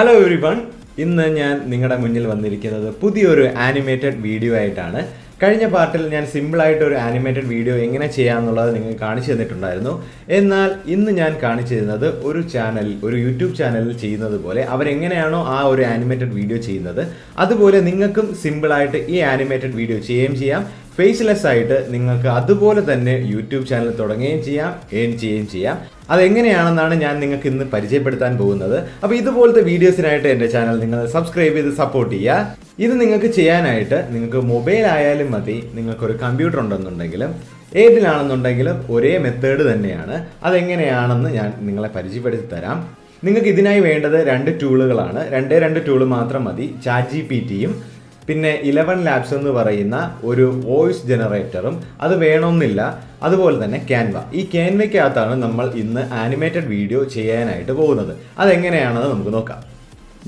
Hello every one ഇന്ന് ഞാൻ നിങ്ങളുടെ മുന്നിൽ വന്നിരിക്കുന്നത് പുതിയൊരു ആനിമേറ്റഡ് വീഡിയോ ആയിട്ടാണ്. കഴിഞ്ഞ പാർട്ടിൽ ഞാൻ സിമ്പിളായിട്ട് ഒരു ആനിമേറ്റഡ് വീഡിയോ എങ്ങനെ ചെയ്യാമെന്നുള്ളത് നിങ്ങൾ കാണിച്ചു തന്നിട്ടുണ്ടായിരുന്നു. എന്നാൽ ഇന്ന് ഞാൻ കാണിച്ചു തരുന്നത് ഒരു ചാനൽ ഒരു യൂട്യൂബ് ചാനലിൽ ചെയ്യുന്നത് പോലെ അവരെങ്ങനെയാണോ ആ ഒരു ആനിമേറ്റഡ് വീഡിയോ ചെയ്യുന്നത്. അതുപോലെ നിങ്ങൾക്കും സിമ്പിളായിട്ട് ഈ ആനിമേറ്റഡ് വീഡിയോ ചെയ്യുകയും ചെയ്യാം. ഫേസ്ലെസ് ആയിട്ട് നിങ്ങൾക്ക് അതുപോലെ തന്നെ യൂട്യൂബ് ചാനൽ തുടങ്ങുകയും ചെയ്യാം ഏൺ ചെയ്യുകയും ചെയ്യാം. അതെങ്ങനെയാണെന്നാണ് ഞാൻ നിങ്ങൾക്ക് ഇന്ന് പരിചയപ്പെടുത്താൻ പോകുന്നത്. അപ്പോൾ ഇതുപോലത്തെ വീഡിയോസിനായിട്ട് എന്റെ ചാനൽ നിങ്ങൾ സബ്സ്ക്രൈബ് ചെയ്ത് സപ്പോർട്ട് ചെയ്യുക. ഇത് നിങ്ങൾക്ക് ചെയ്യാനായിട്ട് നിങ്ങൾക്ക് മൊബൈൽ ആയാലും മതി നിങ്ങൾക്കൊരു കമ്പ്യൂട്ടർ ഉണ്ടെന്നുണ്ടെങ്കിലും ഏതിലാണെന്നുണ്ടെങ്കിലും ഒരേ മെത്തേഡ് തന്നെയാണ്. അതെങ്ങനെയാണെന്ന് ഞാൻ നിങ്ങളെ പരിചയപ്പെടുത്തി തരാം. നിങ്ങൾക്ക് ഇതിനായി വേണ്ടത് രണ്ട് ടൂളുകളാണ് രണ്ടേ രണ്ട് ടൂൾ മാത്രം മതി ചാറ്റ് ജി പി ടിയും പിന്നെ ഇലവൻ ലാബ്സ് എന്ന് പറയുന്ന ഒരു വോയിസ് ജനറേറ്ററും അത് വേണമെന്നില്ല. അതുപോലെ തന്നെ ക്യാൻവ ഈ ക്യാൻവയ്ക്കകത്താണ് നമ്മൾ ഇന്ന് ആനിമേറ്റഡ് വീഡിയോ ചെയ്യാനായിട്ട് പോകുന്നത്. അതെങ്ങനെയാണെന്ന് നമുക്ക് നോക്കാം.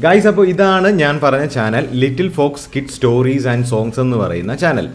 ഗൈസ് അപ്പോൾ ഇതാണ് ഞാൻ പറഞ്ഞ channel little fox kid stories and songs എന്ന് പറയുന്ന ചാനൽ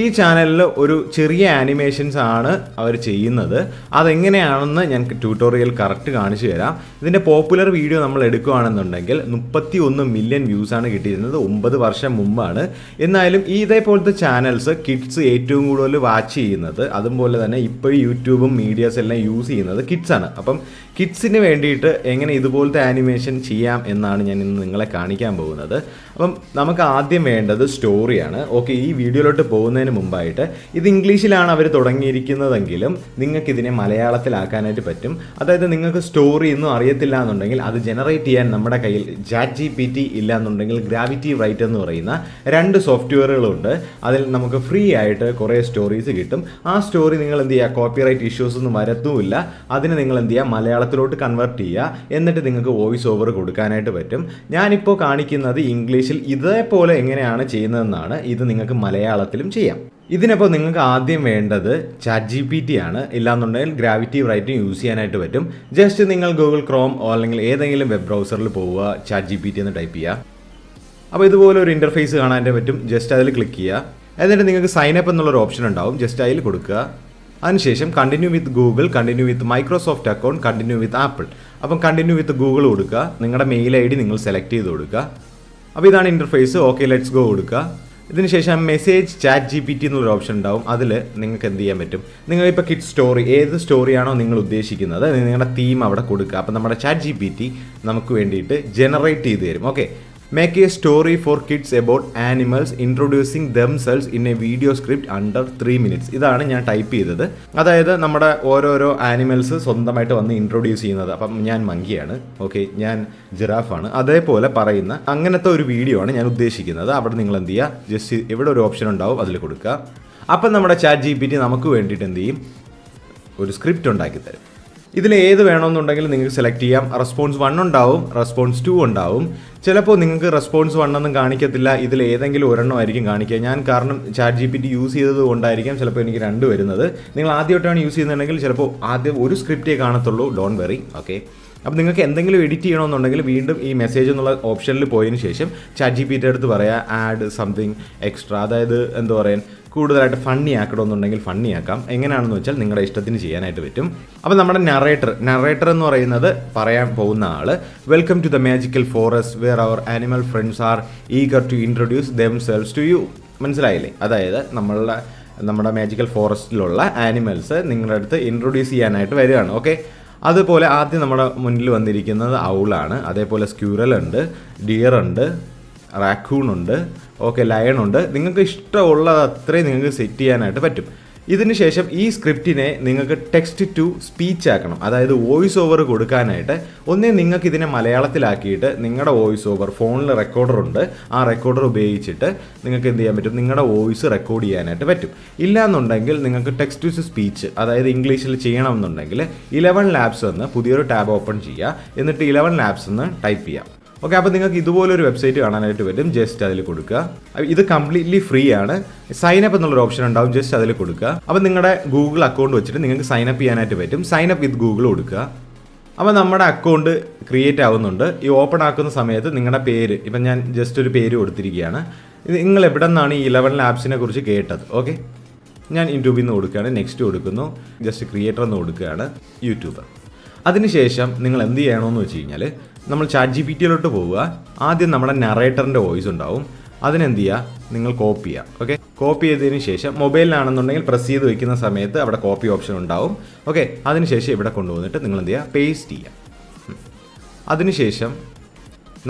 ഈ ചാനലിൽ ഒരു ചെറിയ ആനിമേഷൻസ് ആണ് അവർ ചെയ്യുന്നത്. അതെങ്ങനെയാണെന്ന് ഞാൻ ട്യൂട്ടോറിയൽ കറക്റ്റ് കാണിച്ചു തരാം. ഇതിന്റെ പോപ്പുലർ വീഡിയോ നമ്മൾ എടുക്കുകയാണെന്നുണ്ടെങ്കിൽ മുപ്പത്തി ഒന്ന് മില്യൺ വ്യൂസാണ് കിട്ടിയിരുന്നത്. ഒമ്പത് വർഷം മുമ്പാണ്. എന്നാലും ഈ ഇതേപോലത്തെ ചാനൽസ് കിഡ്സ് ഏറ്റവും കൂടുതൽ വാച്ച് ചെയ്യുന്നത്. അതുപോലെ തന്നെ ഇപ്പോഴും യൂട്യൂബും മീഡിയാസ് എല്ലാം യൂസ് ചെയ്യുന്നത് കിഡ്സാണ് അപ്പം കിഡ്സിന് വേണ്ടിയിട്ട് എങ്ങനെ ഇതുപോലത്തെ ആനിമേഷൻ ചെയ്യാം എന്നാണ് ഞാൻ ഇന്ന് നിങ്ങളെ കാണിക്കാൻ പോകുന്നത്. അപ്പം നമുക്ക് ആദ്യം വേണ്ടത് സ്റ്റോറിയാണ് ഓക്കെ ഈ വീഡിയോയിലോട്ട് പോകുന്നതിന് മുമ്പായിട്ട് ഇത് ഇംഗ്ലീഷിലാണ് അവർ തുടങ്ങിയിരിക്കുന്നതെങ്കിലും നിങ്ങൾക്ക് ഇതിനെ മലയാളത്തിലാക്കാനായിട്ട് പറ്റും. അതായത് നിങ്ങൾക്ക് സ്റ്റോറി ഒന്നും അറിയത്തില്ല എന്നുണ്ടെങ്കിൽ അത് ജനറേറ്റ് ചെയ്യാൻ നമ്മുടെ കയ്യിൽ ജാറ്റ് ജി പി ടി ഇല്ല എന്നുണ്ടെങ്കിൽ ഗ്രാവിറ്റി റൈറ്റ് എന്ന് പറയുന്ന രണ്ട് സോഫ്റ്റ്വെയറുകളുണ്ട് അതിൽ നമുക്ക് ഫ്രീ ആയിട്ട് കുറേ സ്റ്റോറീസ് കിട്ടും. ആ സ്റ്റോറി നിങ്ങൾ എന്ത് ചെയ്യുക? കോപ്പിറൈറ്റ് ഇഷ്യൂസ് ഒന്നും വരത്തുമില്ല. അതിന് നിങ്ങൾ എന്ത് ചെയ്യുക? മലയാളത്തിലോട്ട് കൺവേർട്ട് ചെയ്യുക. എന്നിട്ട് നിങ്ങൾക്ക് വോയിസ് ഓവർ കൊടുക്കാനായിട്ട് പറ്റും. ഞാനിപ്പോൾ കാണിക്കുന്നത് ഇംഗ്ലീഷിൽ ഇതേപോലെ എങ്ങനെയാണ് ചെയ്യുന്നതെന്നാണ്. ഇത് നിങ്ങൾക്ക് മലയാളത്തിലും ചെയ്യാം. ഇതിനപ്പോൾ നിങ്ങൾക്ക് ആദ്യം വേണ്ടത് ചാറ്റ് ജി പി ടി ആണ്. ഇല്ലാന്നുണ്ടെങ്കിൽ ഗ്രാവിറ്റി റൈറ്റിംഗ് യൂസ് ചെയ്യാനായിട്ട് പറ്റും. ജസ്റ്റ് നിങ്ങൾ ഗൂഗിൾ ക്രോം അല്ലെങ്കിൽ ഏതെങ്കിലും വെബ് ബ്രൗസറിൽ പോവുക ചാറ്റ് ജി പി ടി എന്ന് ടൈപ്പ് ചെയ്യുക. അപ്പോൾ ഇതുപോലെ ഒരു ഇന്റർഫേസ് കാണാനായിട്ട് പറ്റും. ജസ്റ്റ് അതിൽ ക്ലിക്ക് ചെയ്യുക. എന്നിട്ട് നിങ്ങൾക്ക് സൈൻ അപ്പ് എന്നുള്ളൊരു ഓപ്ഷൻ ഉണ്ടാവും. ജസ്റ്റ് അതിൽ കൊടുക്കുക. അതിനുശേഷം continue with Google continue with Microsoft account continue with Apple അപ്പം കണ്ടിന്യൂ വിത്ത് ഗൂഗിൾ കൊടുക്കുക. നിങ്ങളുടെ മെയിൽ ഐ ഡി നിങ്ങൾ സെലക്ട് ചെയ്ത് കൊടുക്കുക. അപ്പോൾ ഇതാണ് ഇന്റർഫേസ് ഓക്കെ ലെറ്റ്സ് ഗോ കൊടുക്കുക. ഇതിനുശേഷം message chat G P T എന്നുള്ളൊരു ഓപ്ഷൻ ഉണ്ടാവും. അതിൽ നിങ്ങൾക്ക് എന്ത് ചെയ്യാൻ പറ്റും? നിങ്ങളിപ്പോൾ കിഡ് സ്റ്റോറി ഏത് സ്റ്റോറിയാണോ നിങ്ങൾ ഉദ്ദേശിക്കുന്നത് നിങ്ങളുടെ തീം അവിടെ കൊടുക്കുക. അപ്പോൾ നമ്മുടെ ചാറ്റ് ജി പി ടി നമുക്ക് വേണ്ടിയിട്ട് ജനറേറ്റ് ചെയ്ത് തരും. Okay make a story for kids about animals introducing themselves in a video script under three minutes ഇതാണ് ഞാൻ ടൈപ്പ് ചെയ്തത്. അതായത് നമ്മുടെ ഓരോരോ ആനിമൽസ് സ്വന്തമായിട്ട് വന്ന് ഇൻട്രൊഡ്യൂസ് ചെയ്യുന്നത്. അപ്പം ഞാൻ മങ്കിയാണ് ഓക്കെ ഞാൻ ജിറാഫാണ് അതേപോലെ പറയുന്ന അങ്ങനത്തെ ഒരു വീഡിയോ ആണ് ഞാൻ ഉദ്ദേശിക്കുന്നത്. അവിടെ നിങ്ങൾ എന്ത് ചെയ്യുക ജസ്റ്റ് എവിടെ ഒരു ഓപ്ഷൻ ഉണ്ടാവും അതിൽ കൊടുക്കുക. അപ്പം നമ്മുടെ ചാറ്റ് ജി പി ടി നമുക്ക് വേണ്ടിയിട്ട് എന്ത് ചെയ്യും? ഒരു സ്ക്രിപ്റ്റ് ഉണ്ടാക്കി തരും. ഇതിൽ ഏത് വേണമെന്നുണ്ടെങ്കിൽ നിങ്ങൾക്ക് സെലക്ട് ചെയ്യാം. റെസ്പോൺസ് വൺ ഉണ്ടാവും റെസ്പോൺസ് ടു ഉണ്ടാവും. ചിലപ്പോൾ നിങ്ങൾക്ക് റെസ്പോൺസ് വൺ ഒന്നും കാണിക്കത്തില്ല. ഇതിൽ ഏതെങ്കിലും ഒരെണ്ണം ആയിരിക്കും കാണിക്കുക. ഞാൻ കാരണം chat G P T use ചെയ്തത് കൊണ്ടായിരിക്കാം ചിലപ്പോൾ എനിക്ക് രണ്ട് വരുന്നത്. നിങ്ങൾ ആദ്യമായിട്ടാണ് യൂസ് ചെയ്യുന്നുണ്ടെങ്കിൽ ചിലപ്പോൾ ആദ്യം ഒരു സ്ക്രിപ്റ്റേ കാണത്തുള്ളൂ. ഡോൺ വെറി ഓക്കെ അപ്പോൾ നിങ്ങൾക്ക് എന്തെങ്കിലും എഡിറ്റ് ചെയ്യണമെന്നുണ്ടെങ്കിൽ വീണ്ടും ഈ മെസ്സേജ് എന്നുള്ള ഓപ്ഷനിൽ പോയതിനു ശേഷം ചാറ്റ് ജി പി ടി അടുത്ത് പറയാം. ആഡ് സംതിങ് എക്സ്ട്രാ അതായത് എന്താ പറയുക കൂടുതലായിട്ട് ഫണ്ണി ആക്കണമെന്നുണ്ടെങ്കിൽ ഫണ്ണി ആക്കാം. എങ്ങനെയാണെന്ന് വെച്ചാൽ നിങ്ങളുടെ ഇഷ്ടത്തിന് ചെയ്യാനായിട്ട് പറ്റും. അപ്പോൾ നമ്മുടെ നറേറ്റർ നറേറ്റർ എന്ന് പറയുന്നത് പറയാൻ പോകുന്ന ആൾ welcome to the magical forest where our animal friends are eager to introduce themselves to you മനസ്സിലായില്ലേ? അതായത് നമ്മളുടെ നമ്മുടെ മാജിക്കൽ ഫോറസ്റ്റിലുള്ള ആനിമൽസ് നിങ്ങളുടെ അടുത്ത് ഇൻട്രൊഡ്യൂസ് ചെയ്യാനായിട്ട് വരികയാണ്. ഓക്കെ അതുപോലെ ആദ്യം നമ്മുടെ മുന്നിൽ വന്നിരിക്കുന്നത് ഔളാണ്. അതേപോലെ സ്ക്യൂറൽ ഉണ്ട് ഡിയർ ഉണ്ട് റാക്കൂൺ ഉണ്ട് ഓക്കെ ഉണ്ട്. നിങ്ങൾക്ക് ഇഷ്ടമുള്ളത് അത്രയും നിങ്ങൾക്ക് സെറ്റ് ചെയ്യാനായിട്ട് പറ്റും. ഇതിന് ശേഷം ഈ സ്ക്രിപ്റ്റിനെ നിങ്ങൾക്ക് ടെക്സ്റ്റ് ടു സ്പീച്ച് ആക്കണം. അതായത് വോയിസ് ഓവർ കൊടുക്കാനായിട്ട്. ഒന്നേ നിങ്ങൾക്ക് ഇതിനെ മലയാളത്തിലാക്കിയിട്ട് നിങ്ങളുടെ വോയിസ് ഓവർ ഫോണിൽ റെക്കോർഡർ ഉണ്ട്. ആ റെക്കോർഡർ ഉപയോഗിച്ചിട്ട് നിങ്ങൾക്ക് എന്ത് ചെയ്യാൻ പറ്റും? നിങ്ങളുടെ വോയിസ് റെക്കോർഡ് ചെയ്യാനായിട്ട് പറ്റും. ഇല്ലാന്നുണ്ടെങ്കിൽ നിങ്ങൾക്ക് ടെക്സ്റ്റ് ടു സ്പീച്ച് അതായത് ഇംഗ്ലീഷിൽ ചെയ്യണമെന്നുണ്ടെങ്കിൽ ഇലവൻ ലാബ്സ് എന്ന് പുതിയൊരു ടാബ് ഓപ്പൺ ചെയ്യുക. എന്നിട്ട് ഇലവൻ ലാബ്സ് എന്ന് ടൈപ്പ് ചെയ്യാം. ഓക്കെ അപ്പോൾ നിങ്ങൾക്ക് ഇതുപോലൊരു വെബ്സൈറ്റ് കാണാനായിട്ട് പറ്റും. ജസ്റ്റ് അതിൽ കൊടുക്കുക. ഇത് കംപ്ലീറ്റ്ലി ഫ്രീ ആണ്. സൈൻ അപ്പ് എന്നുള്ളൊരു ഓപ്ഷൻ ഉണ്ടാവും. ജസ്റ്റ് അതിൽ കൊടുക്കുക. അപ്പോൾ നിങ്ങളുടെ ഗൂഗിൾ അക്കൗണ്ട് വെച്ചിട്ട് നിങ്ങൾക്ക് സൈൻ അപ്പ് ചെയ്യാനായിട്ട് പറ്റും. സൈൻ അപ്പ് വിത്ത് ഗൂഗിൾ കൊടുക്കുക. അപ്പോൾ നമ്മുടെ അക്കൗണ്ട് ക്രിയേറ്റ് ആവുന്നുണ്ട്. ഈ ഓപ്പൺ ആക്കുന്ന സമയത്ത് നിങ്ങളുടെ പേര് ഇപ്പം ഞാൻ ജസ്റ്റ് ഒരു പേര് കൊടുത്തിരിക്കുകയാണ്. നിങ്ങൾ എവിടെ നിന്നാണ് ഈ ഇലവൻ ലാബ്സിനെ കുറിച്ച് കേട്ടത്? ഓക്കെ ഞാൻ യൂട്യൂബിൽ നിന്ന് കൊടുക്കുകയാണ്. നെക്സ്റ്റ് കൊടുക്കുന്നു. ജസ്റ്റ് ക്രിയേറ്റർ എന്ന് കൊടുക്കുകയാണ്. യൂട്യൂബർ അതിനുശേഷം നിങ്ങൾ എന്ത് ചെയ്യണമെന്ന് വെച്ച് കഴിഞ്ഞാൽ നമ്മൾ ചാറ്റ് ജി പി ടിയിലോട്ട് പോവുക. ആദ്യം നമ്മുടെ നറേറ്ററിന്റെ വോയിസ് ഉണ്ടാവും. അതിനെന്ത് ചെയ്യുക നിങ്ങൾ കോപ്പി ചെയ്യുക ഓക്കെ കോപ്പി ചെയ്തതിന് ശേഷം മൊബൈലിലാണെന്നുണ്ടെങ്കിൽ പ്രസ് ചെയ്ത് വയ്ക്കുന്ന സമയത്ത് അവിടെ കോപ്പി ഓപ്ഷൻ ഉണ്ടാവും. ഓക്കെ അതിനുശേഷം ഇവിടെ കൊണ്ടുവന്നിട്ട് നിങ്ങൾ എന്ത് ചെയ്യുക പേസ്റ്റ് ചെയ്യുക. അതിനുശേഷം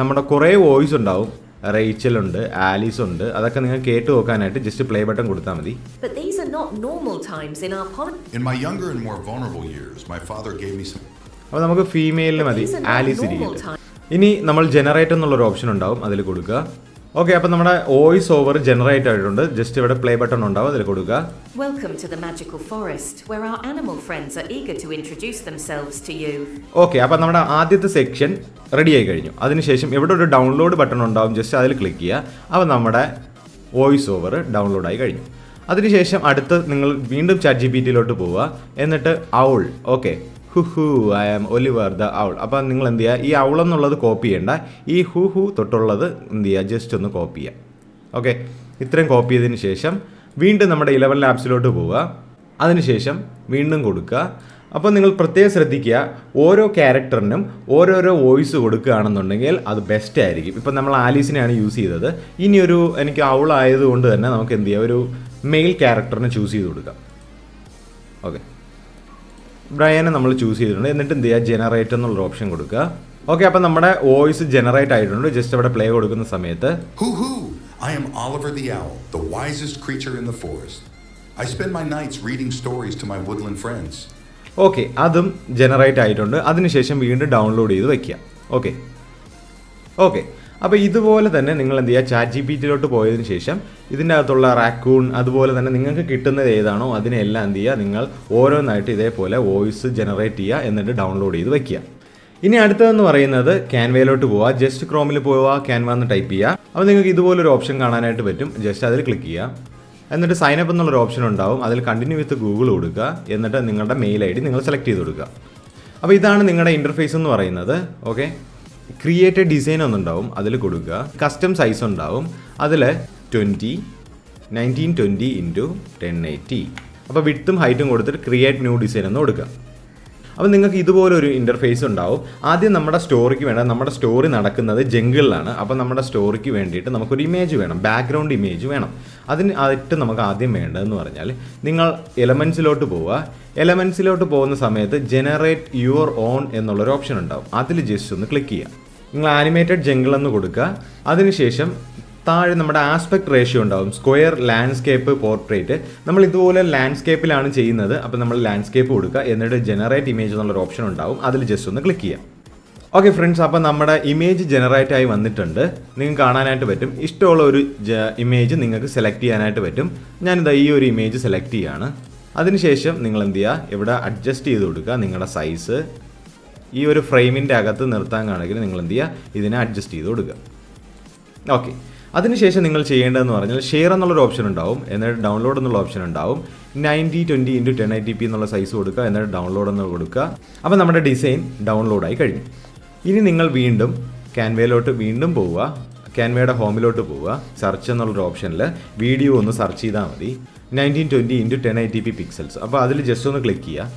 നമ്മുടെ കുറേ വോയിസ് ഉണ്ടാവും. റേച്ചൽ ഉണ്ട് ആലീസ് ഉണ്ട്. അതൊക്കെ നിങ്ങൾ കേട്ട് നോക്കാനായിട്ട് ജസ്റ്റ് പ്ലേ ബട്ടൺ കൊടുത്താൽ മതി. But these are not normal times in our pod. In my younger and more vulnerable years, my father gave me some അപ്പോൾ നമുക്ക് ഫീമെയിലിന് മതി. ആലിസ് ഇരിക്കില്ല ഇനി നമ്മൾ ജനറേറ്റ് എന്നുള്ളൊരു ഓപ്ഷൻ ഉണ്ടാവും അതിൽ കൊടുക്കുക. ഓക്കെ അപ്പോൾ നമ്മുടെ വോയിസ് ഓവർ ജനറേറ്റ് ആയിട്ടുണ്ട്. ജസ്റ്റ് ഇവിടെ പ്ലേ ബട്ടൺ ഉണ്ടാവും അതിൽ കൊടുക്കുക. Welcome to the magical forest, where our animal friends are eager to introduce themselves to you. Okay അപ്പോൾ നമ്മുടെ ആദ്യത്തെ സെക്ഷൻ റെഡി ആയി കഴിഞ്ഞു. അതിനുശേഷം ഇവിടെ ഒരു ഡൗൺലോഡ് ബട്ടൺ ഉണ്ടാവും. ജസ്റ്റ് അതിൽ ക്ലിക്ക് ചെയ്യുക. അപ്പോൾ നമ്മുടെ വോയിസ് ഓവർ ഡൗൺലോഡ് ആയി കഴിഞ്ഞു. അതിനുശേഷം അടുത്ത് നിങ്ങൾ വീണ്ടും ചാറ്റ് ജി പി ടിയിലോട്ട് പോവുക. എന്നിട്ട് owl okay hoo hoo I am Oliver the owl അപ്പോൾ നിങ്ങൾ എന്ത് ചെയ്യുക ഈ ഔൾ എന്നുള്ളത് കോപ്പി ചെയ്യേണ്ട. ഈ ഹു ഹു തൊട്ടുള്ളത് എന്ത് ചെയ്യുക ജസ്റ്റ് ഒന്ന് കോപ്പി ചെയ്യുക ഓക്കെ ഇത്രയും കോപ്പി ചെയ്തതിന് ശേഷം വീണ്ടും നമ്മുടെ ഇലവൻ ലാബ്സിലോട്ട് പോവുക. അതിനുശേഷം വീണ്ടും കൊടുക്കുക. അപ്പോൾ നിങ്ങൾ പ്രത്യേകം ശ്രദ്ധിക്കുക. ഓരോ ക്യാരക്ടറിനും ഓരോരോ വോയിസ് കൊടുക്കുകയാണെന്നുണ്ടെങ്കിൽ അത് ബെസ്റ്റ് ആയിരിക്കും. ഇപ്പം നമ്മൾ ആലീസിനെയാണ് യൂസ് ചെയ്തത്. ഇനിയൊരു എനിക്ക് അവളായതുകൊണ്ട് തന്നെ നമുക്ക് എന്ത് ചെയ്യാം ഒരു മെയിൽ ക്യാരക്ടറിനെ ചൂസ് ചെയ്ത് കൊടുക്കാം. ഓക്കെ ബ്രയനെ നമ്മൾ ചൂസ് ചെയ്തിട്ടുണ്ട്. എന്നിട്ട് എന്ത് ചെയ്യുക ജനറേറ്റ് എന്നുള്ള ഓപ്ഷൻ കൊടുക്കുക. ഓക്കെ അപ്പം നമ്മുടെ വോയിസ് ജനറേറ്റ് ആയിട്ടുണ്ട്. ജസ്റ്റ് അവിടെ പ്ലേ കൊടുക്കുന്ന സമയത്ത്! I am Oliver the Owl, the wisest creature in the forest. I spend my nights reading stories to my woodland friends. Okay അതും ജനറേറ്റ് ആയിട്ടുണ്ട്. അതിനുശേഷം വീണ്ടും ഡൗൺലോഡ് ചെയ്ത് വെക്കുക. ഓക്കെ ഓക്കെ അപ്പോൾ ഇതുപോലെ തന്നെ നിങ്ങൾ എന്ത് ചെയ്യുക? ചാറ്റ് ജി പി ടിയിലോട്ട് പോയതിന് ശേഷം ഇതിന്റെ അകത്തുള്ള റാക്കൂൺ അതുപോലെ തന്നെ നിങ്ങൾക്ക് കിട്ടുന്നത് ഏതാണോ അതിനെല്ലാം എന്ത് ചെയ്യുക? നിങ്ങൾ ഓരോന്നായിട്ട് ഇതേപോലെ വോയിസ് ജനറേറ്റ് ചെയ്യുക എന്നിട്ട് ഡൗൺലോഡ് ചെയ്ത് വെക്കുക. ഇനി അടുത്തതെന്ന് പറയുന്നത് ക്യാൻവയിലോട്ട് പോവുക. ജസ്റ്റ് ക്രോമിൽ പോവുക ക്യാൻവ എന്ന് ടൈപ്പ് ചെയ്യുക. അപ്പോൾ നിങ്ങൾക്ക് ഇതുപോലൊരു ഓപ്ഷൻ കാണാനായിട്ട് പറ്റും. ജസ്റ്റ് അതിൽ ക്ലിക്ക് ചെയ്യുക. എന്നിട്ട് സൈൻ അപ്പ് എന്നുള്ളൊരു ഓപ്ഷൻ ഉണ്ടാവും. അതിൽ കണ്ടിന്യൂ വിത്ത് ഗൂഗിൾ കൊടുക്കുക. എന്നിട്ട് നിങ്ങളുടെ മെയിൽ ഐ ഡി നിങ്ങൾ സെലക്ട് ചെയ്ത് കൊടുക്കുക. അപ്പോൾ ഇതാണ് നിങ്ങളുടെ ഇന്റർഫേസ് എന്ന് പറയുന്നത്. ഓക്കെ ക്രിയേറ്റ് ഡിസൈൻ ഒന്നുണ്ടാവും അതിൽ കൊടുക്കുക. കസ്റ്റം സൈസ് ഉണ്ടാവും അതിൽ twenty nineteen twenty into ten eighty അപ്പോൾ വിട്ടും ഹൈറ്റും കൊടുത്തിട്ട് ക്രിയേറ്റ് ന്യൂ ഡിസൈൻ എന്ന് കൊടുക്കുക. അപ്പോൾ നിങ്ങൾക്ക് ഇതുപോലെ ഒരു ഇന്റർഫേസ് ഉണ്ടാവും. ആദ്യം നമ്മുടെ സ്റ്റോറിക്ക് വേണ്ട നമ്മുടെ സ്റ്റോറി നടക്കുന്നത് ജംഗിളിലാണ് അപ്പോൾ നമ്മുടെ സ്റ്റോറിക്ക് വേണ്ടിയിട്ട് നമുക്കൊരു ഇമേജ് വേണം ബാക്ക്ഗ്രൗണ്ട് ഇമേജ് വേണം. അതിന് ആയിട്ട് നമുക്ക് ആദ്യം വേണ്ടതെന്ന് പറഞ്ഞാൽ നിങ്ങൾ എലമെൻസിലോട്ട് പോവുക. എലമെൻസിലോട്ട് പോകുന്ന സമയത്ത് ജനറേറ്റ് യുവർ ഓൺ എന്നുള്ളൊരു ഓപ്ഷൻ ഉണ്ടാവും. അതിൽ ജസ്റ്റ് ഒന്ന് ക്ലിക്ക് ചെയ്യുക. നിങ്ങൾ ആനിമേറ്റഡ് ജംഗിൾ എന്ന് കൊടുക്കുക. അതിനുശേഷം താഴെ നമ്മുടെ ആസ്പെക്ട് റേഷ്യോ ഉണ്ടാവും. Square landscape portrait. നമ്മൾ ഇതുപോലെ ലാൻഡ്സ്കേപ്പിലാണ് ചെയ്യുന്നത്. അപ്പോൾ നമ്മൾ ലാൻഡ്സ്കേപ്പ് കൊടുക്കുക. എന്നിട്ട് ജനറേറ്റ് ഇമേജ് എന്നുള്ളൊരു ഓപ്ഷൻ ഉണ്ടാവും. അതിൽ ജസ്റ്റ് ഒന്ന് ക്ലിക്ക് ചെയ്യാം ഓക്കെ ഫ്രണ്ട്സ് അപ്പോൾ നമ്മുടെ ഇമേജ് ജനറേറ്റ് ആയി വന്നിട്ടുണ്ട്. നിങ്ങൾക്ക് കാണാനായിട്ട് പറ്റും. ഇഷ്ടമുള്ള ഒരു ഇമേജ് നിങ്ങൾക്ക് സെലക്ട് ചെയ്യാനായിട്ട് പറ്റും. ഞാനിതാ ഈ ഒരു ഇമേജ് സെലക്ട് ചെയ്യാണ്. അതിനുശേഷം നിങ്ങൾ എന്ത് ചെയ്യുക ഇവിടെ അഡ്ജസ്റ്റ് ചെയ്ത് കൊടുക്കുക നിങ്ങളുടെ സൈസ് ഈ ഒരു ഫ്രെയിമിന്റെ അകത്ത് നിർത്താൻ കാണെങ്കിൽ നിങ്ങൾ എന്ത് ചെയ്യുക ഇതിനെ അഡ്ജസ്റ്റ് ചെയ്ത് കൊടുക്കുക. ഓക്കെ അതിനുശേഷം നിങ്ങൾ ചെയ്യേണ്ടതെന്ന് പറഞ്ഞാൽ ഷെയർ എന്നുള്ളൊരു ഓപ്ഷൻ ഉണ്ടാവും. എന്നിട്ട് ഡൗൺലോഡ് എന്നുള്ള ഓപ്ഷൻ ഉണ്ടാവും. Ninety twenty into ten eighty P എന്നുള്ള സൈസ് കൊടുക്കുക. എന്നിട്ട് ഡൗൺലോഡ് എന്ന് കൊടുക്കുക. അപ്പോൾ നമ്മുടെ ഡിസൈൻ ഡൗൺലോഡായി കഴിഞ്ഞു. ഇനി നിങ്ങൾ വീണ്ടും ക്യാൻവയിലോട്ട് വീണ്ടും പോവുക. ക്യാൻവയുടെ ഹോമിലോട്ട് പോവുക. സെർച്ച് എന്നുള്ളൊരു ഓപ്ഷനിൽ വീഡിയോ ഒന്ന് സെർച്ച് ചെയ്താൽ മതി. Nineteen twenty into ten T P pixels അപ്പോൾ അതിൽ ജസ്റ്റ് ഒന്ന് ക്ലിക്ക് ചെയ്യുക.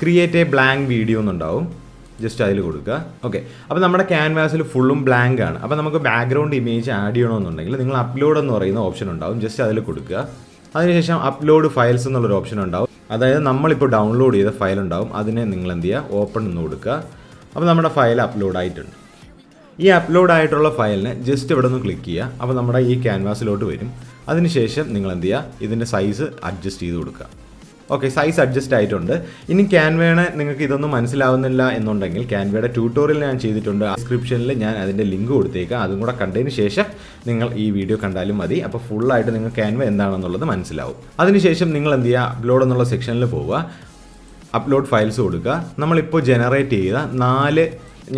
ക്രിയേറ്റ് എ ബ്ലാങ്ക് വീഡിയോ എന്നുണ്ടാവും. ജസ്റ്റ് അതിൽ കൊടുക്കുക. ഓക്കെ അപ്പോൾ നമ്മുടെ ക്യാൻവാസിൽ ഫുള്ളും ബ്ലാങ്ക് ആണ്. അപ്പോൾ നമുക്ക് ബാക്ക്ഗ്രൗണ്ട് ഇമേജ് ആഡ് ചെയ്യണമെന്നുണ്ടെങ്കിൽ നിങ്ങൾ അപ്ലോഡ് എന്ന് പറയുന്ന ഓപ്ഷൻ ഉണ്ടാവും. ജസ്റ്റ് അതിൽ കൊടുക്കുക. അതിനുശേഷം അപ്ലോഡ് ഫയൽസ് എന്നുള്ളൊരു ഓപ്ഷൻ ഉണ്ടാവും. അതായത് നമ്മളിപ്പോൾ ഡൗൺലോഡ് ചെയ്ത ഫയൽ ഉണ്ടാവും. അതിനെ നിങ്ങൾ എന്ത് ചെയ്യുക? ഓപ്പൺ എന്ന് കൊടുക്കുക. അപ്പോൾ നമ്മുടെ ഫയൽ അപ്ലോഡ് ആയിട്ടുണ്ട്. ഈ അപ്ലോഡ് ആയിട്ടുള്ള ഫയലിനെ ജസ്റ്റ് ഇവിടെ നിന്ന് ക്ലിക്ക് ചെയ്യുക. അപ്പോൾ നമ്മുടെ ഈ ക്യാൻവാസിലോട്ട് വരും. അതിനുശേഷം നിങ്ങൾ എന്ത് ചെയ്യുക? ഇതിന്റെ സൈസ് അഡ്ജസ്റ്റ് ചെയ്ത് കൊടുക്കുക. ഓക്കെ സൈസ് അഡ്ജസ്റ്റ് ആയിട്ടുണ്ട്. ഇനി ക്യാൻവയുടെ നിങ്ങൾക്ക് ഇതൊന്നും മനസ്സിലാവുന്നില്ല എന്നുണ്ടെങ്കിൽ ക്യാൻവയുടെ ട്യൂട്ടോറിയൽ ഞാൻ ചെയ്തിട്ടുണ്ട്. ഡിസ്ക്രിപ്ഷനിൽ ഞാൻ അതിന്റെ ലിങ്ക് കൊടുത്തേക്കാം. അതും കൂടെ കണ്ടതിന് ശേഷം നിങ്ങൾ ഈ വീഡിയോ കണ്ടാലും മതി. അപ്പോൾ ഫുള്ളായിട്ട് നിങ്ങൾ ക്യാൻവ എന്താണെന്നുള്ളത് മനസ്സിലാവും. അതിനുശേഷം നിങ്ങൾ എന്ത് ചെയ്യുക? അപ്ലോഡ് എന്നുള്ള സെക്ഷനിൽ പോവുക. അപ്ലോഡ് ഫയൽസ് കൊടുക്കുക. നമ്മളിപ്പോൾ ജനറേറ്റ് ചെയ്ത നാല്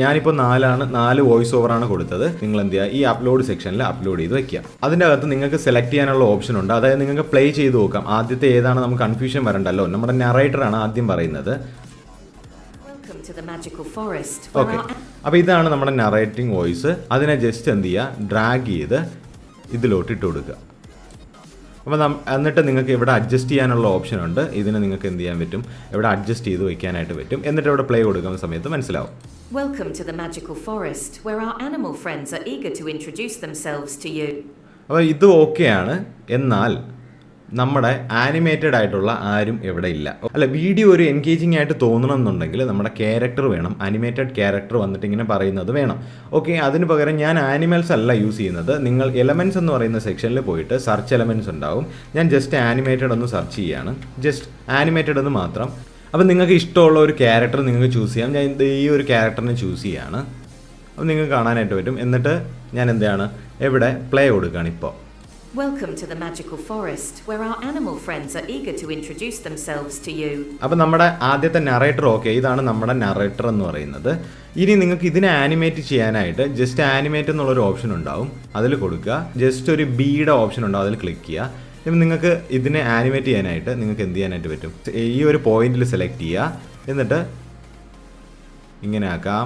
ഞാനിപ്പോൾ നാലാണ് നാല് വോയിസ് ഓവറാണ് കൊടുത്തത്. നിങ്ങൾ എന്ത് ചെയ്യുക ഈ അപ്ലോഡ് സെക്ഷനിൽ അപ്ലോഡ് ചെയ്ത് വെക്കുക. അതിന്റെ അകത്ത് നിങ്ങൾക്ക് സെലക്ട് ചെയ്യാനുള്ള ഓപ്ഷൻ ഉണ്ട്. അതായത് നിങ്ങൾക്ക് പ്ലേ ചെയ്ത് നോക്കാം. ആദ്യത്തെ ഏതാണ് നമുക്ക് കൺഫ്യൂഷൻ വരണ്ടല്ലോ. നമ്മുടെ നറേറ്ററാണ് ആദ്യം പറയുന്നത്. ഓക്കെ അപ്പോൾ ഇതാണ് നമ്മുടെ നറേറ്റിംഗ് വോയിസ് അതിനെ ജസ്റ്റ് എന്ത് ചെയ്യുക? ഡ്രാഗ് ചെയ്ത് ഇതിലോട്ട് ഇട്ട് കൊടുക്കുക. അപ്പോൾ നം എന്നിട്ട് നിങ്ങൾക്ക് ഇവിടെ അഡ്ജസ്റ്റ് ചെയ്യാനുള്ള ഓപ്ഷൻ ഉണ്ട്. ഇതിന് നിങ്ങൾക്ക് എന്ത് ചെയ്യാൻ പറ്റും? ഇവിടെ അഡ്ജസ്റ്റ് ചെയ്ത് വെക്കാനായിട്ട് പറ്റും. എന്നിട്ട് ഇവിടെ പ്ലേ കൊടുക്കുന്ന സമയത്ത് മനസ്സിലാവും. Welcome to the magical forest, where our animal friends are eager to introduce themselves to you. അപ്പോൾ ഇത് ഓക്കെയാണ് എന്നാൽ നമ്മുടെ ആനിമേറ്റഡ് ആയിട്ടുള്ള ആരും ഇവിടെ ഇല്ല. അല്ല വീഡിയോ ഒരു എൻഗേജിങ് ആയിട്ട് തോന്നണം എന്നുണ്ടെങ്കിൽ നമ്മുടെ ക്യാരക്ടർ വേണം. അനിമേറ്റഡ് ക്യാരക്ടർ വന്നിട്ട് ഇങ്ങനെ പറയുന്നത് വേണം. ഓക്കെ അതിന് പകരം ഞാൻ ആനിമൽസ് അല്ല യൂസ് ചെയ്യുന്നത്. നിങ്ങൾ എലമെന്റ്സ് എന്ന് പറയുന്ന സെക്ഷനിൽ പോയിട്ട് സെർച്ച് എലമെന്റ്സ് ഉണ്ടാവും. ഞാൻ ജസ്റ്റ് ആനിമേറ്റഡ് ഒന്ന് സെർച്ച് ചെയ്യാണ്. ജസ്റ്റ് ആനിമേറ്റഡ് എന്ന് മാത്രം. അപ്പം നിങ്ങൾക്ക് ഇഷ്ടമുള്ള ഒരു ക്യാരക്ടർ നിങ്ങൾക്ക് ചൂസ് ചെയ്യാം. ഞാൻ ഈ ഒരു ക്യാരക്ടറിനെ ചൂസ് ചെയ്യാണ്. അപ്പം നിങ്ങൾക്ക് കാണാനായിട്ട് പറ്റും. എന്നിട്ട് ഞാൻ എന്താണ്? എവിടെ പ്ലേ കൊടുക്കുകയാണ് ഇപ്പോൾ. Welcome to the magical forest, where our animal friends are eager to introduce themselves to you. അപ്പം നമ്മുടെ ആദ്യത്തെ നറേറ്റർ ഓക്കെ ഇതാണ് നമ്മുടെ നറേറ്റർ എന്ന് പറയുന്നത്. ഇനി നിങ്ങൾക്ക് ഇതിനെ ആനിമേറ്റ് ചെയ്യാനായിട്ട് ജസ്റ്റ് ആനിമേറ്റ് എന്നുള്ള ഒരു ഓപ്ഷൻ ഉണ്ടാവും. അതിൽ കൊടുക്കുക. ജസ്റ്റ് ഒരു ബിയുടെ ഓപ്ഷൻ ഉണ്ടാവും അതിൽ ക്ലിക്ക് ചെയ്യുക. ഇപ്പം നിങ്ങൾക്ക് ഇതിനെ ആനിമേറ്റ് ചെയ്യാനായിട്ട് നിങ്ങൾക്ക് എന്ത് ചെയ്യാനായിട്ട് പറ്റും? ഈ ഒരു പോയിന്റിൽ സെലക്ട് ചെയ്യുക. എന്നിട്ട് ഇങ്ങനെ ആക്കാം.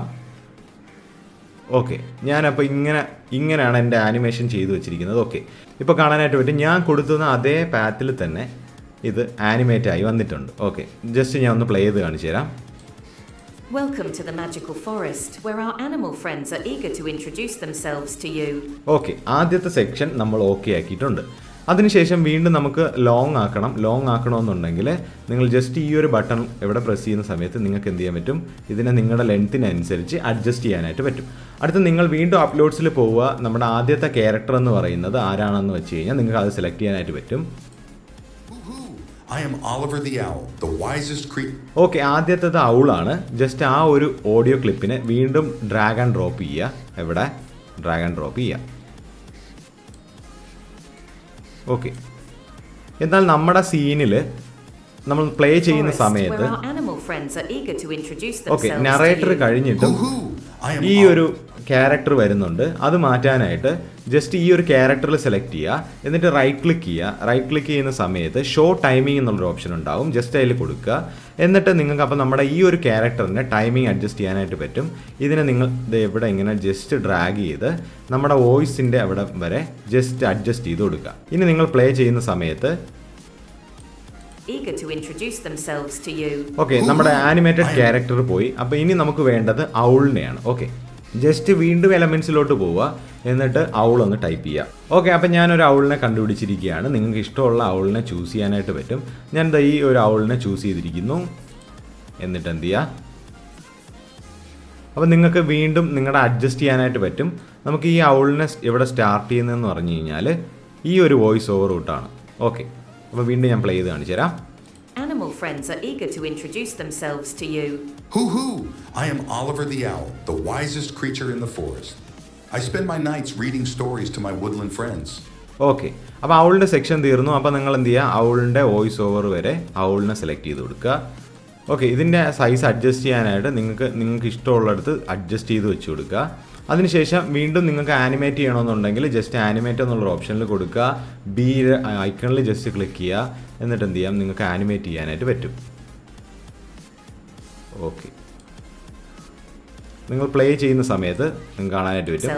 ഓക്കെ ഞാനപ്പോൾ ഇങ്ങനെ ഇങ്ങനെയാണ് എന്റെ ആനിമേഷൻ ചെയ്തു വെച്ചിരിക്കുന്നത്. ഓക്കെ ഇപ്പോൾ കാണാനായിട്ട് പറ്റും. ഞാൻ കൊടുത്തുന്ന അതേ പാത്തിൽ തന്നെ ഇത് ആനിമേറ്റ് ആയി വന്നിട്ടുണ്ട്. ഓക്കെ ജസ്റ്റ് ഞാൻ ഒന്ന് പ്ലേ ചെയ്ത് കാണിച്ചു തരാം. Welcome to the magical forest, where our animal friends are eager to introduce themselves to you. Okay ആദ്യത്തെ സെക്ഷൻ നമ്മൾ ഓക്കെ ആക്കിയിട്ടുണ്ട്. അതിനുശേഷം വീണ്ടും നമുക്ക് ലോങ് ആക്കണം. ലോങ് ആക്കണമെന്നുണ്ടെങ്കിൽ നിങ്ങൾ ജസ്റ്റ് ഈ ഒരു ബട്ടൺ എവിടെ പ്രസ് ചെയ്യുന്ന സമയത്ത് നിങ്ങൾക്ക് എന്ത് ചെയ്യാൻ പറ്റും? ഇതിനെ നിങ്ങളുടെ ലെങ്ത്തിനനുസരിച്ച് അഡ്ജസ്റ്റ് ചെയ്യാനായിട്ട് പറ്റും. അടുത്ത് നിങ്ങൾ വീണ്ടും അപ്ലോഡ്സിൽ പോവുക. നമ്മുടെ ആദ്യത്തെ ക്യാരക്ടർ എന്ന് പറയുന്നത് ആരാണെന്ന് വെച്ച് കഴിഞ്ഞാൽ നിങ്ങൾക്ക് അത് സെലക്ട് ചെയ്യാനായിട്ട് പറ്റും. Wisest ഓക്കെ ആദ്യത്തേത് ഔളാണ് ജസ്റ്റ് ആ ഒരു ഓഡിയോ ക്ലിപ്പിനെ വീണ്ടും ഡ്രാഗ് ആൻഡ് ഡ്രോപ്പ് ചെയ്യുക. എവിടെ? ഡ്രാഗ് ആൻഡ് ഡ്രോപ്പ് ചെയ്യുക. ഓക്കെ എന്നാൽ നമ്മുടെ സീനിൽ നമ്മൾ പ്ലേ ചെയ്യുന്ന സമയത്ത് ഓക്കെ നറേറ്റർ കഴിഞ്ഞിട്ടും ഈ ഒരു ക്യാരക്ടർ വരുന്നുണ്ട്. അത് മാറ്റാനായിട്ട് ജസ്റ്റ് ഈ ഒരു ക്യാരക്ടറിൽ സെലക്ട് ചെയ്യുക. എന്നിട്ട് റൈറ്റ് ക്ലിക്ക് ചെയ്യുക. റൈറ്റ് ക്ലിക്ക് ചെയ്യുന്ന സമയത്ത് ഷോ ടൈമിംഗ് എന്നുള്ളൊരു ഓപ്ഷൻ ഉണ്ടാവും. ജസ്റ്റ് അതിൽ കൊടുക്കുക. എന്നിട്ട് നിങ്ങൾക്ക് അപ്പോൾ നമ്മുടെ ഈ ഒരു ക്യാരക്ടറിന്റെ ടൈമിംഗ് അഡ്ജസ്റ്റ് ചെയ്യാനായിട്ട് പറ്റും. ഇതിനെ നിങ്ങൾ ഇത് ഇവിടെ ഇങ്ങനെ ജസ്റ്റ് ഡ്രാഗ് ചെയ്ത് നമ്മുടെ വോയിസിന്റെ അവിടെ വരെ ജസ്റ്റ് അഡ്ജസ്റ്റ് ചെയ്ത് കൊടുക്കുക. ഇനി നിങ്ങൾ പ്ലേ ചെയ്യുന്ന സമയത്ത്. ഓക്കെ നമ്മുടെ ആനിമേറ്റഡ് ക്യാരക്ടർ പോയി. അപ്പോൾ ഇനി നമുക്ക് വേണ്ടത് ഔളിനെയാണ്. ഓക്കെ ജസ്റ്റ് വീണ്ടും എലമെന്റ്സിലോട്ട് പോവുക. എന്നിട്ട് ഔൾ ഒന്ന് ടൈപ്പ് ചെയ്യുക. ഓക്കെ അപ്പം ഞാനൊരു ഔളിനെ കണ്ടുപിടിച്ചിരിക്കുകയാണ്. നിങ്ങൾക്ക് ഇഷ്ടമുള്ള ഔളിനെ ചൂസ് ചെയ്യാനായിട്ട് പറ്റും. ഞാൻ ഈ ഒരു ഔളിനെ ചൂസ് ചെയ്തിരിക്കുന്നു. എന്നിട്ട് എന്ത് ചെയ്യുക അപ്പോൾ നിങ്ങൾക്ക് വീണ്ടും നിങ്ങളുടെ അഡ്ജസ്റ്റ് ചെയ്യാനായിട്ട് പറ്റും. നമുക്ക് ഈ ഔളിനെ ഇവിടെ സ്റ്റാർട്ട് ചെയ്യുന്നതെന്ന് പറഞ്ഞു കഴിഞ്ഞാൽ ഈ ഒരു വോയിസ് ഓവർ റൂട്ടാണ് ഓക്കെ അപ്പോൾ വീണ്ടും ഞാൻ പ്ലേ ചെയ്ത് കാണിച്ചു തരാം Animal friends are eager to introduce themselves to you. Hoo-hoo! I am Oliver the Owl, the wisest creature in the forest. I spend my nights reading stories to my woodland friends. Okay അപ്പോൾ അവളുടെ section തീർന്നു അപ്പോൾ നിങ്ങൾ എന്ത് ചെയ്യുക ഔളിന്റെ voice over വരെ അവളിനെ select ചെയ്ത് കൊടുക്കുക ഓക്കെ ഇതിന്റെ സൈസ് അഡ്ജസ്റ്റ് ചെയ്യാനായിട്ട് നിങ്ങൾക്ക് നിങ്ങൾക്ക് ഇഷ്ടമുള്ളടത്ത് അഡ്ജസ്റ്റ് ചെയ്ത് വെച്ച് കൊടുക്കുക അതിനുശേഷം വീണ്ടും നിങ്ങൾക്ക് ആനിമേറ്റ് ചെയ്യണമെന്നുണ്ടെങ്കിൽ ജസ്റ്റ് ആനിമേറ്റ് എന്നുള്ള ഓപ്ഷനിൽ കൊടുക്കുക. ബി ഐക്കണിൽ ജസ്റ്റ് ക്ലിക്ക് ചെയ്യുക. എന്നിട്ട് എന്ത് ചെയ്യാം? നിങ്ങൾക്ക് ആനിമേറ്റ് ചെയ്യാനായിട്ട് പറ്റും. ഓക്കെ നിങ്ങൾ പ്ലേ ചെയ്യുന്ന സമയത്ത് നിങ്ങൾക്ക് കാണാനായിട്ട് പറ്റും.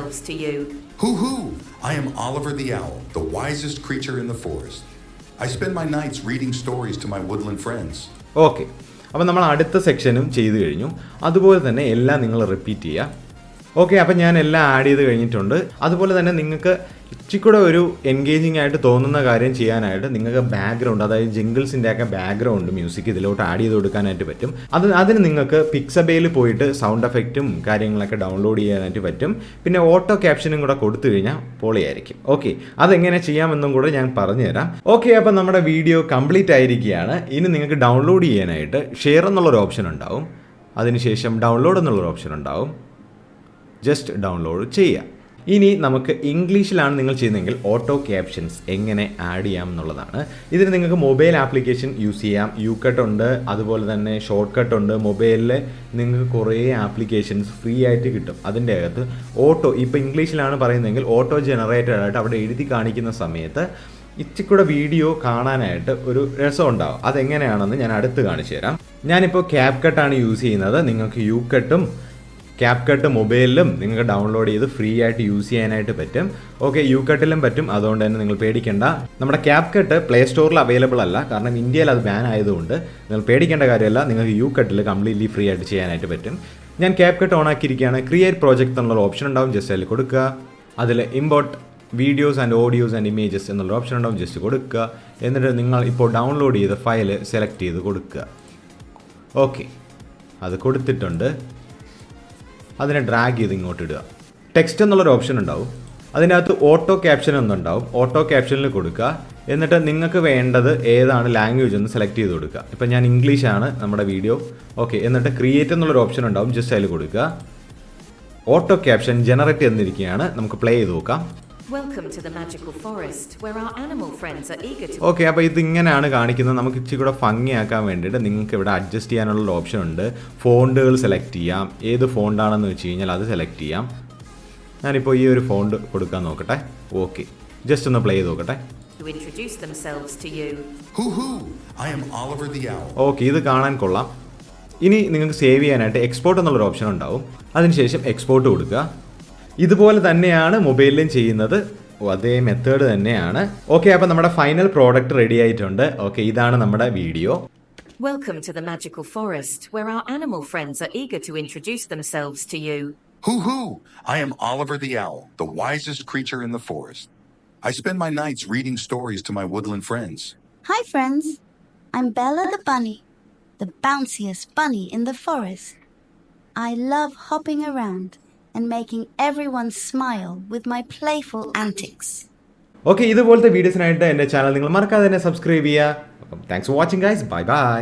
You. Hoo-hoo! I am Oliver the Owl, the wisest creature in the forest. I spend my nights reading stories to my woodland friends. Okay അപ്പോൾ നമ്മൾ അടുത്ത സെക്ഷനും ചെയ്തു കഴിഞ്ഞു. അതുപോലെ തന്നെ എല്ലാം നിങ്ങൾ റിപ്പീറ്റ് ചെയ്യുക. ഓക്കെ അപ്പം ഞാൻ എല്ലാം ആഡ് ചെയ്ത് കഴിഞ്ഞിട്ടുണ്ട്. അതുപോലെ തന്നെ നിങ്ങൾക്ക് ഇച്ചിക്കൂടെ ഒരു എൻഗേജിങ് ആയിട്ട് തോന്നുന്ന കാര്യം ചെയ്യാനായിട്ട് നിങ്ങൾക്ക് ബാക്ക്ഗ്രൗണ്ട് അതായത് ജിംഗിൾസിന്റെ ഒക്കെ ബാക്ക്ഗ്രൗണ്ട് മ്യൂസിക് ഇതിലോട്ട് ആഡ് ചെയ്ത് കൊടുക്കാനായിട്ട് പറ്റും. അത് അതിന് നിങ്ങൾക്ക് പിക്സബേയിൽ പോയിട്ട് സൗണ്ട് എഫക്റ്റും കാര്യങ്ങളൊക്കെ ഡൗൺലോഡ് ചെയ്യാനായിട്ട് പറ്റും. പിന്നെ ഓട്ടോ ക്യാപ്ഷനും കൂടെ കൊടുത്തു കഴിഞ്ഞാൽ പൊളിയായിരിക്കും. ഓക്കെ അതെങ്ങനെ ചെയ്യാമെന്നും കൂടെ ഞാൻ പറഞ്ഞുതരാം. ഓക്കെ അപ്പം നമ്മുടെ വീഡിയോ കംപ്ലീറ്റ് ആയിരിക്കുകയാണ്. ഇനി നിങ്ങൾക്ക് ഡൗൺലോഡ് ചെയ്യാനായിട്ട് ഷെയർ എന്നുള്ളൊരു ഓപ്ഷൻ ഉണ്ടാവും. അതിനുശേഷം ഡൗൺലോഡ് എന്നുള്ളൊരു ഓപ്ഷൻ ഉണ്ടാവും. ജസ്റ്റ് ഡൗൺലോഡ് ചെയ്യുക ഇനി നമുക്ക് ഇംഗ്ലീഷിലാണ് നിങ്ങൾ ചെയ്യുന്നതെങ്കിൽ ഓട്ടോ ക്യാപ്ഷൻസ് എങ്ങനെ ആഡ് ചെയ്യാം എന്നുള്ളതാണ്. ഇതിന് നിങ്ങൾക്ക് മൊബൈൽ ആപ്ലിക്കേഷൻ യൂസ് ചെയ്യാം. യു കട്ട് ഉണ്ട് അതുപോലെ തന്നെ ഷോർട്ട് കട്ട് ഉണ്ട് മൊബൈലിൽ നിങ്ങൾക്ക് കുറേ ആപ്ലിക്കേഷൻസ് ഫ്രീ ആയിട്ട് കിട്ടും. അതിന്റെ അകത്ത് ഓട്ടോ ഇപ്പോൾ ഇംഗ്ലീഷിലാണ് പറയുന്നതെങ്കിൽ ഓട്ടോ ജനറേറ്റഡ് ആയിട്ട് അവിടെ എഴുതി കാണിക്കുന്ന സമയത്ത് ഇച്ചിക്കൂടെ വീഡിയോ കാണാനായിട്ട് ഒരു രസം ഉണ്ടാവും. അതെങ്ങനെയാണെന്ന് ഞാൻ അടുത്ത് കാണിച്ചു തരാം. ഞാനിപ്പോൾ ക്യാപ് കട്ടാണ് യൂസ് ചെയ്യുന്നത്. നിങ്ങൾക്ക് യു കട്ടും ക്യാപ് കട്ട് മൊബൈലിലും നിങ്ങൾക്ക് ഡൗൺലോഡ് ചെയ്ത് ഫ്രീ ആയിട്ട് യൂസ് ചെയ്യാനായിട്ട് പറ്റും. ഓക്കെ യു കട്ടിലും പറ്റും. അതുകൊണ്ട് തന്നെ നിങ്ങൾ പേടിക്കേണ്ട. നമ്മുടെ ക്യാപ് കട്ട് പ്ലേ സ്റ്റോറിൽ അവൈലബിൾ അല്ല. കാരണം ഇന്ത്യയിൽ അത് ബാൻ ആയതുകൊണ്ട് നിങ്ങൾ പേടിക്കേണ്ട കാര്യമല്ല. നിങ്ങൾക്ക് യു കട്ടിൽ കംപ്ലീറ്റ്ലി ഫ്രീ ആയിട്ട് ചെയ്യാനായിട്ട് പറ്റും. ഞാൻ ക്യാപ് കട്ട് ഓൺ ആക്കിയിരിക്കുകയാണ്. ക്രിയേറ്റ് പ്രോജക്റ്റ് എന്നുള്ള ഓപ്ഷൻ ഉണ്ടാവും. ജസ്റ്റ് അതിൽ കൊടുക്കുക. അതിൽ import videos and audios and images എന്നുള്ള ഓപ്ഷൻ ഉണ്ടാവും. ജസ്റ്റ് കൊടുക്കുക. എന്നിട്ട് നിങ്ങൾ ഇപ്പോൾ ഡൗൺലോഡ് ചെയ്ത ഫയൽ സെലക്ട് ചെയ്ത് കൊടുക്കുക. ഓക്കെ അത് കൊടുത്തിട്ടുണ്ട്. അതിനെ ഡ്രാഗ് ചെയ്ത് ഇങ്ങോട്ട് ഇടുക. ടെക്സ്റ്റ് എന്നുള്ളൊരു ഓപ്ഷൻ ഉണ്ടാവും. അതിനകത്ത് ഓട്ടോ ക്യാപ്ഷൻ എന്നുണ്ടാവും ഓട്ടോ ക്യാപ്ഷനിൽ കൊടുക്കുക. എന്നിട്ട് നിങ്ങൾക്ക് വേണ്ടത് ഏതാണ് ലാംഗ്വേജ് എന്ന് സെലക്ട് ചെയ്ത് കൊടുക്കുക. ഇപ്പം ഞാൻ ഇംഗ്ലീഷാണ് നമ്മുടെ വീഡിയോ ഓക്കെ എന്നിട്ട് ക്രിയേറ്റ് എന്നുള്ളൊരു ഓപ്ഷൻ ഉണ്ടാവും. ജസ്റ്റ് അതിൽ കൊടുക്കുക. ഓട്ടോ ക്യാപ്ഷൻ ജനറേറ്റ് എന്നിരിക്കുകയാണ് നമുക്ക് പ്ലേ ചെയ്ത് നോക്കാം. Welcome to the magical forest, where our animal friends are eager to. Okay അപ്പോൾ ഇത് ഇങ്ങനെയാണ് കാണിക്കുന്നത്. നമുക്ക് ഇച്ചിരി കൂടെ ഭംഗിയാക്കാൻ വേണ്ടിയിട്ട് നിങ്ങൾക്ക് ഇവിടെ അഡ്ജസ്റ്റ് ചെയ്യാനുള്ള ഓപ്ഷൻ ഉണ്ട്. ഫോണ്ടുകൾ സെലക്ട് ചെയ്യാം. ഏത് ഫോണ്ടാണെന്ന് വെച്ച് കഴിഞ്ഞാൽ അത് സെലക്ട് ചെയ്യാം. ഞാനിപ്പോൾ ഈ ഒരു ഫോണ്ട് കൊടുക്കാൻ നോക്കട്ടെ. ഓക്കെ ജസ്റ്റ് ഒന്ന് പ്ലേ ചെയ്ത് നോക്കട്ടെ. to introduce themselves to you. Hoo hoo! I am Oliver the Owl. Okay ഇത് കാണാൻ കൊള്ളാം. ഇനി നിങ്ങൾക്ക് സേവ് ചെയ്യാനായിട്ട് എക്സ്പോർട്ട് എന്നുള്ളൊരു ഓപ്ഷൻ ഉണ്ടാവും. അതിനുശേഷം എക്സ്പോർട്ട് കൊടുക്കുക. ഇതുപോലെ തന്നെയാണ് മൊബൈലിലും ചെയ്യുന്നത് അതേ മെത്തേഡ് തന്നെയാണ് ഓക്കെ അപ്പൊ നമ്മുടെ ഫൈനൽ പ്രോഡക്റ്റ് റെഡി ആയിട്ടുണ്ട് ഓക്കെ ഇതാണ് നമ്മുടെ video Welcome to the magical forest, where our animal friends are eager to introduce themselves to you. Hoo hoo! I am Oliver the Owl, the wisest creature in the forest. I spend my nights reading stories to my woodland friends. Hi, friends. I'm Bella the bunny, the bounciest bunny in the forest. I love hopping around and making everyone smile with my playful antics. Okay ഇതുപോലത്തെ വീഡിയോസിനായിട്ട് എന്റെ channel നിങ്ങൾ മറക്കാതെ തന്നെ subscribe ചെയ്യുക. അപ്പം thanks for watching guys bye bye